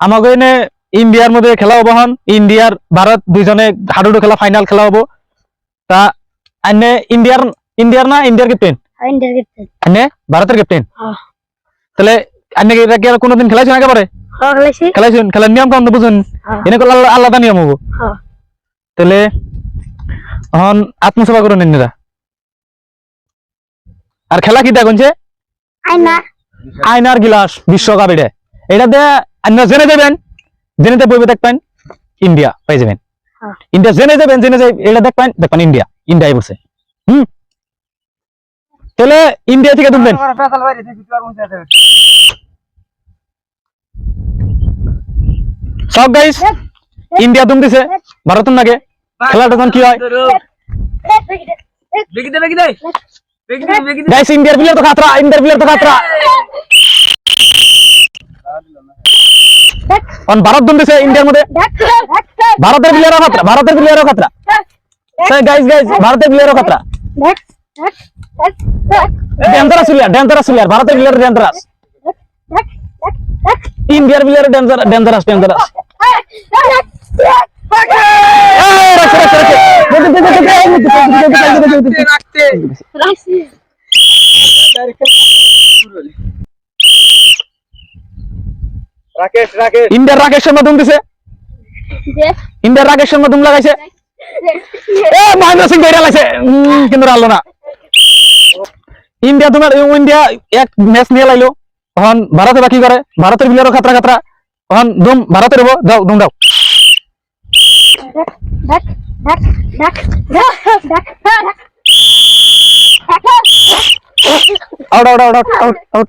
আমাকে এনে ইন্ডিয়ার মধ্যে খেলা হব হন। ইন্ডিয়ার ভারত দুইজনে হাডুডু খেলা ফাইনাল খেলা হব। তা আনে ইন্ডিয়ার ইন্ডিয়ার না ইন্ডিয়ার ক্যাপ্টেন আনে ভারতের ক্যাপ্টেন তাহলে আনে এটা কি আর কোনোদিন খেলাইছেন একেবারে? হ্যাঁ খেলাইছেন খেলার নিয়ম কানুন তো বুঝুন এনে আলাদা নিয়ম হব। হ্যাঁ। তাহলে এখন আত্মসেবা করুন এমনিরা আর খেলা কি দেখুনছে আইনা আয়নার গিলাস বিশ্বকাপ এটা। এটা দিয়ে অন্য জেনে যাবেন জেনেতে বইবে দেখবেন ইন্ডিয়া পাই যাবেন। হ্যাঁ। ইন্ডিয়া জেনে যাবেন জেনে যাই এটা দেখবেন দেখবেন ইন্ডিয়া ইন্ডিয়ায় বসে হুম? তাহলে ইন্ডিয়া থেকে তুলবেন। সব গাইস ইন্ডিয়া তুম দিছে ভারত নাগে। খেলাটা তখন কি হয়? গাইস ইন্ডিয়ার প্লেয়ার তো খাতরা ইন্ডিয়ার প্লেয়ার তো খাতরা। অন ভারত দুম দিছে ইন্ডিয়ার মধ্যে। ভারতের প্লেয়ারও খাতরা ভারতের প্লেয়ারও খাতরা। গাইস গাইস ভারতের প্লেয়ারও খাতরা। ডেঞ্জারাস প্লেয়ার ডেঞ্জারাস প্লেয়ার ভারতের প্লেয়ার ডেঞ্জারাস। ইন্ডিয়ার player dangerous dangerous. Rakesh Rakesh ইন্ডিয়ার রাকেশ শর্মা দুম দিছে ইন্ডিয়ার রাকেশ শর্মা দুম লাগাইছে এ মহেন্দ্র সিং ধরে লাগছে উম, কিন্তু আলো না ইন্ডিয়া তোমার ইন্ডিয়া এক ম্যাচ নিয়ে লাইলো এখন ভারতে বাকি করে ভারতের প্লেয়ারও খাতরা খাতরা এখন দুম ভারতের হব দাও দুম দাও out out out out out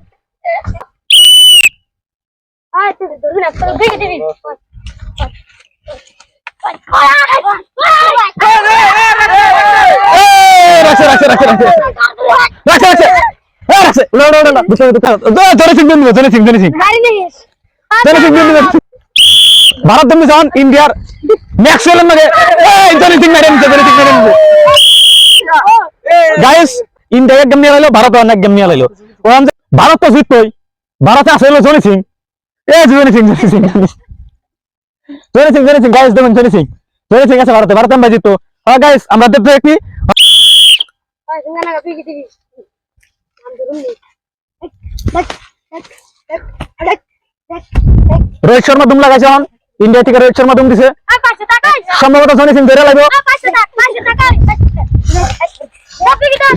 Bharat তুমি যখন ইন্ডিয়ার ম্যাক্সওয়েলের মধ্যে জনি সিং মেরে জনি সিং মেরে গাইস ইন্ডিয়া গেম নিয়ে লাইলো ভারত অনেক গেম নিয়ে লাইলো ভারত তো জিততই ভারতে আছে Johnny Singh Johnny Singh Johnny Singh Johnny Singh Johnny Singh guys দেখুন জনি সিং জনি সিং আছে ভারতে ভারত আমরা জিততো হ্যাঁ গাইস আমরা দেখতে একটি রোহিত শর্মা দুম লাগাইছে এখন ইন্ডিয়া থেকে রোহিত শর্মা দুম দিছে সম্ভবত জনি সিং ধরে লাগবে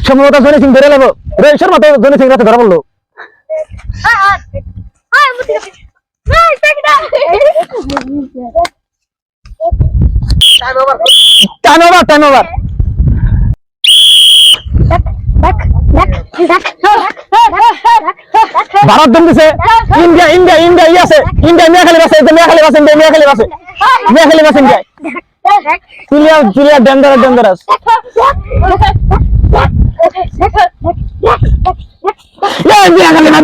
সম্ভবত জনি সিং ধরে লাগবে রোহিত শর্মা তো জনি সিং রাতে ধরা বলল time over time over Bharat দিছে ইন্ডিয়া ইন্ডিয়া ইন্ডিয়া, ই আছে। ইন্ডিয়া, মিয়া খালি বাসে মিয়া খালি বাসে ইন্ডিয়া মিয়া খালি বাসে মিয়া খালি বাসে India player player dangerous dangerous মিয়া খালি না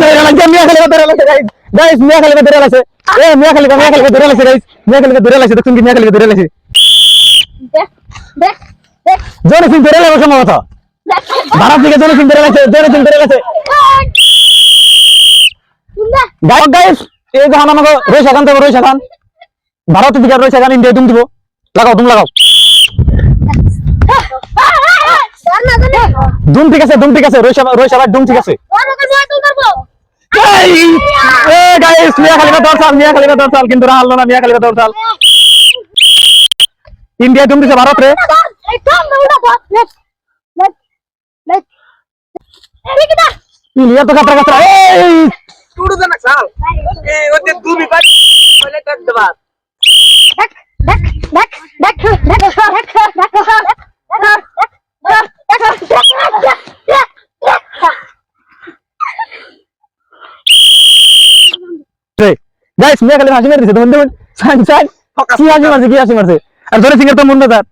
ধরে গাইস গাইস মিয়া খালি ধরে লাগছে এ মিয়া খালি মিয়া খালি ধরে লাগছে গাইস মিয়া খালি ধরে লাগছে দেখুন কি মিয়া ধরে লাগছে জোরে সিং ধরে লাগবে সম্ভবত ভারত থেকে জোরে সিং ধরে লাগছে জোরে সিং ধরে লাগছে গায়ক গাইস এই যখন আমাকে রয়েছে এখান থেকে রয়েছে এখান। ভারতের দিকে রয়েছে এখান ইন্ডিয়া দিব। লাগাও তুমি লাগাও। দুম ঠিক আছে দুম ঠিক আছে রয়েছে রয়েছে আবার দুম ঠিক আছে। এ গাইস মিয়া খালিফা দরসাল মিয়া খালিফা দরসাল কিন্তু রাহাল না মিয়া খালিফা দরসাল ইন্ডিয়া তুমি দিছে ভারত রে। ইন্ডিয়া তো কাতরা কাতরা। এই! তুড়ু তুমি গাইস মিয়া খালিফা হাসি মেরে দিছে তুমি দেখুন সাইন সাইন কি হাসি মারছে কি হাসি মারছে আর ধরে সিঙ্গের তো মুন্ড তার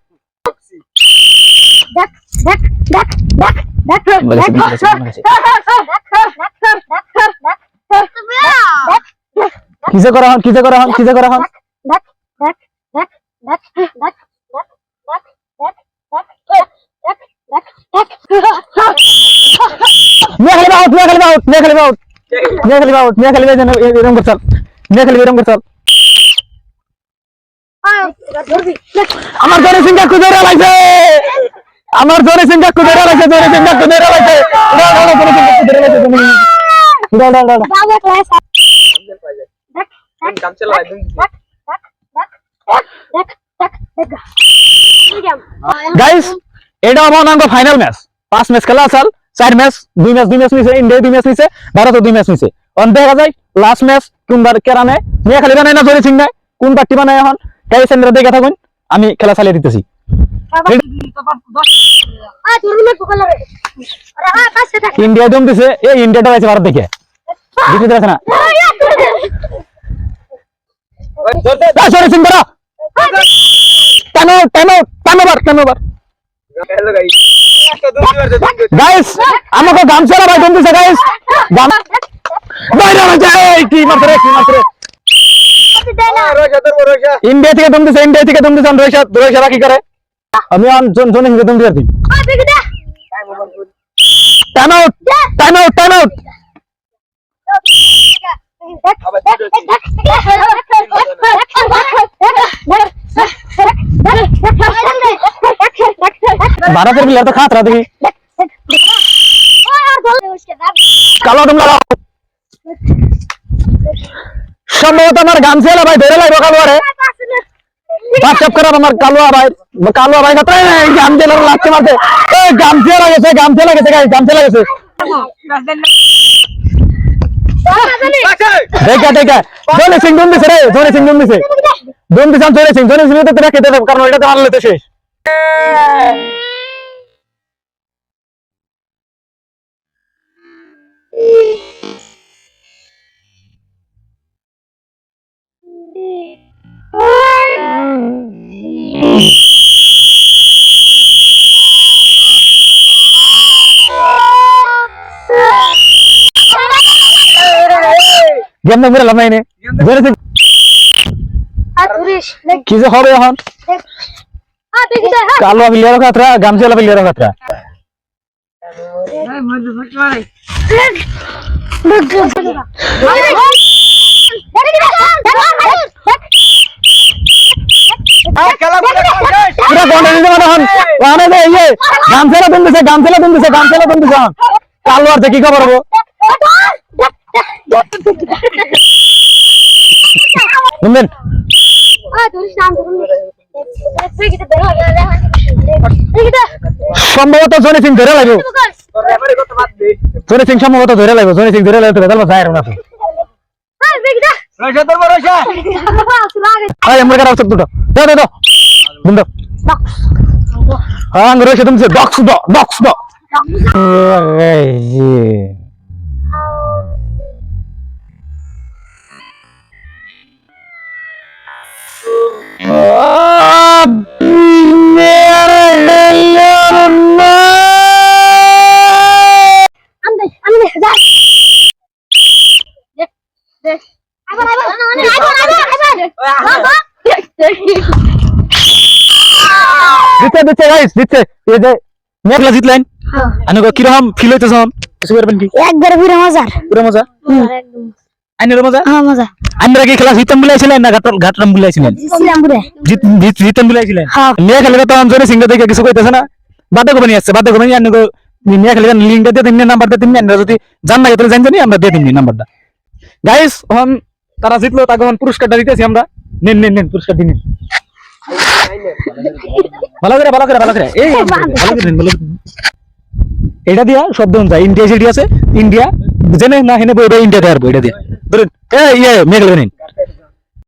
কিসে করা হন কিসে করা হন কিসে করা হন মিয়া খালিফা আউট মিয়া খালিফা আউট মিয়া খালিফা আউট মিয়া খালিফা আউট মিয়া খালিফা যেন এরকম করছাল মিয়া খালিফা এরকম করছাল আমার জনে সিং কাকু ধরে লাগছে আমার জনে সিং কাকু ধরে লাগছে জনে সিং কাকু ধরে লাগছে দাও দাও দাও, জনে সিং কাকু ধরে লাগছে জনে সিং- দাও দাও দাও দাও। বাবা ক্লাস কামচেল পাইলে কামচেল লাই দুম গাইস এটা আমার নাম ফাইনাল ম্যাচ পাঁচ ম্যাচ খেলা আসাল চার ম্যাচ দুই ম্যাচ দুই ম্যাচ নিছে ইন্ডিয়া দুই ম্যাচ নিছে ভারত দুই ম্যাচ নিছে অন দেখা যায় লাস্ট ম্যাচ কোনবার কেরা নেয় মেয়ে খালি বানায় না জরি সিং নাই, কোন পার্টি বানায় এখন? তাই সেন্টার দেখে থাকুন, আমি খেলা চালিয়ে দিতেছি। ইন্ডিয়া দম দিছে এই ইন্ডিয়াটা আছে ভারত দেখে। দিতে যাচ্ছে না? Sorry Singh out time out time over time over hello guys guys আমাকে গামছাড়া ভাই দম দিছে গাইস গাম ইন্ডিয়া থেকে দম দিছে, ইন্ডিয়া থেকে দম দিছে রোহিত রোহিত বাকি করে? আমি জন জন হিসেবে দম দিয়েছি। Time out time out time out ভারতের প্লেয়ার তো খাতরা দেখি। কালো দম লাগাও। সম্ভবত আমার গামছিয়ালা ভাই, ধরে লাগবে কালো আরে হোয়াটসঅ্যাপ খারাপ আমার কালুয়া ভাই কালুয়া ভাই কথা গামছিয়ালা লাগতে মারতে এই গামছিয়ালা গেছে গামছিয়ালা গেছে, গাইস গামছিয়ালা গেছে। দেখা দেখা। জনি সিং দিছে গেম না মেরে লামাইনে জনি সিং কি যে হবে এখন কালুয়া প্লেয়ার খাতরা গামছিয়ালা প্লেয়ার খাতরা খেলা পুরো শেষ পুরা গন্ডে দিতে মানে হন ওখানে যে ইয়ে গামছালা দম দিছে গামছালা দম দিছে গামছালা দম দিছে কালুয়ার যে কি খবর হব বুঝলেন সম্ভবত জনি সিং ধরে লাগবে জনি সিং সম্ভবত ধরে লাগবে জনি সিং ধরে লাগবে বেদাল যায় না রোজা তোর রোজা আয়, আমরা কার হ্যাঁ রয়েছে, তুমি ডক্স দ ডক্স দ। দিচ্ছে দিচ্ছে গাইস দিচ্ছে এই যে মেঘলা জিতলেন আমি কীরকম ফিল হইতেছ কিছু করবেন কি একবার ফিরে মজার পুরো মজা আইনের মজা? হ্যাঁ মজা। আমরা কি খেলা জিতাম বলেছিলেন না ঘাট ঘাটরাম বলেছিলেন জিতছিলাম পুরে জিত- জিত- জিতাম হ্যাঁ। মেয়ে খেলে তো অঞ্চলে সিংহ দেখে কিছু কইতেছে না? বাদে কোপানি আসছে বাদে কোপানি আন্য মেয়ে খেলে লিঙ্কটা দিয়ে তিন নাম্বারটা তিন আমরা যদি জান না তাহলে জানি আমরা দিয়ে দিন নাম্বারটা গাইস এখন তারা জিতলো তাকে পুরস্কারটা দিতেছি আমরা। নেন নেন নেন পুরস্কার দিন ভালো করে ভালো করে ভালো করে। এই ভালো করে নেন, ভালো এটা দিয়া শব্দ অনুযায়ী ইন্ডিয়া আছে ইন্ডিয়া জেনে না হেনে বই ইন্ডিয়া দেওয়ার বই এটা দিয়া। ধরুন এই ইয়ে মেঘ নিন